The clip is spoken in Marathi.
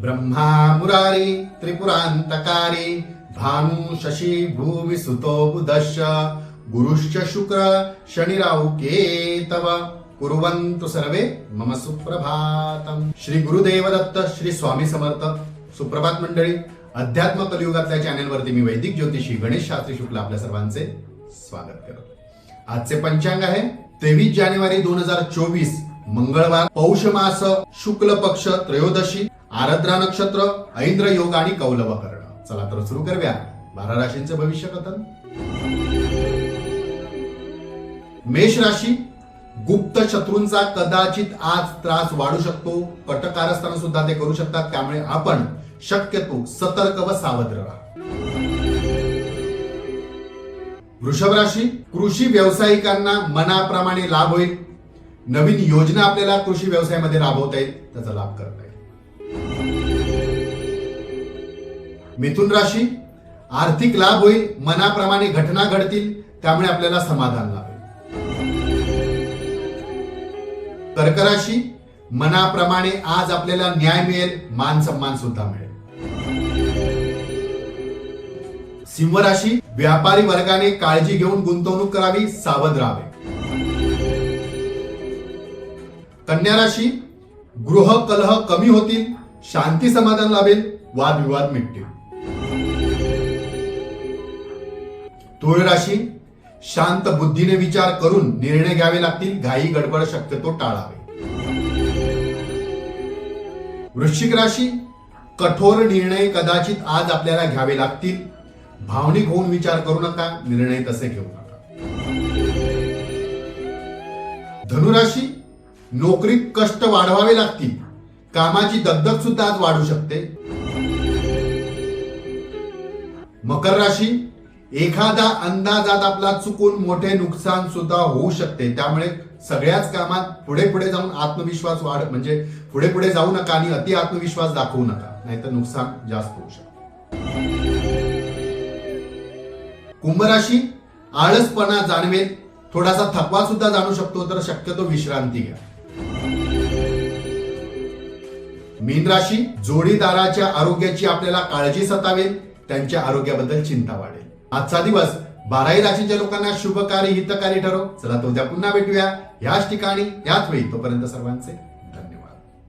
ब्रह्मा मुरारी त्रिपुरांतकारी भानु शशी भूमि सुतो बुधश्च गुरुश्च शुक्र शनिराहु केतव कुर्वन्तु सर्वे मम सुप्रभातम। श्री गुरुदेव दत्त श्री स्वामी समर्थ। सुप्रभात मंडळी अध्यात्म कलियुगातल्या चॅनेलवरती मी वैदिक ज्योतिषी गणेश शास्त्री शुक्ल आपल्या सर्वांचे स्वागत करतो. आजचे पंचांग आहे तेवीस जानेवारी दोन हजार चोवीस मंगळवार पौष मास शुक्ल पक्ष त्रयोदशी आरद्रा नक्षत्र ऐंद्र योग आणि कौलव कर्ण. चला तर सुरू करूया. बारा राशींचे भविष्य कथन. मेष राशी गुप्त शत्रूंचा कदाचित आज त्रास वाढू शकतो. कटकारस्थान सुद्धा ते करू शकतात. त्यामुळे आपण शक्यतो सतर्क व सावध राहा. वृषभ राशी कृषी व्यावसायिकांना मनाप्रमाणे लाभ होईल. नवीन योजना आपल्याला कृषी व्यवसायामध्ये राबवता येईल. त्याचा लाभ करता येईल. मिथुन राशी आर्थिक लाभ होईल. मनाप्रमाणे घटना घडतील. त्यामुळे आपल्याला समाधान लाभेल. कर्कराशी मनाप्रमाणे आज आपल्याला न्याय मिळेल मान सन्मान सुद्धा मिळेल. सिंह राशी व्यापारी वर्गाने काळजी घेऊन गुंतवणूक करावी सावध राहावे. कन्या राशी गृह कलह कमी होतील शांती समाधान लाभेल वादविवाद मिटतील. तुळ राशी शांत बुद्धीने विचार करून निर्णय घ्यावे लागतील घाई गडबड शक्यतो टाळावे. वृश्चिक राशी कठोर निर्णय कदाचित आज आपल्याला घ्यावे लागतील. भावनिक होऊन विचार करू नका निर्णय तसे घेऊ नका. धनुराशी नोकरीत कष्ट वाढवावे लागतील. कामाची दगदग सुद्धा आज वाढू शकते. मकर राशी एखादा अंदाजात आपला चुकून मोठे नुकसान सुद्धा होऊ शकते. त्यामुळे सगळ्याच कामात पुढे पुढे जाऊन आत्मविश्वास वाढ म्हणजे पुढे पुढे जाऊ नका आणि अति आत्मविश्वास दाखवू नका. नाहीतर नुकसान जास्त होऊ शकते. कुंभ राशी आळसपणा जाणवेल. थोडासा थकवा सुद्धा जाणू शकतो तर शक्यतो विश्रांती घ्या. मीन राशी जोडीदाराच्या आरोग्याची आपल्याला काळजी सतावेल. त्यांच्या आरोग्याबद्दल चिंता वाढेल. आजचा दिवस बाराही राशीच्या लोकांना शुभकारी हितकारी ठरो. चला तो उद्या पुन्हा भेटूया. याच ठिकाणी याच वेळी. तोपर्यंत सर्वांचे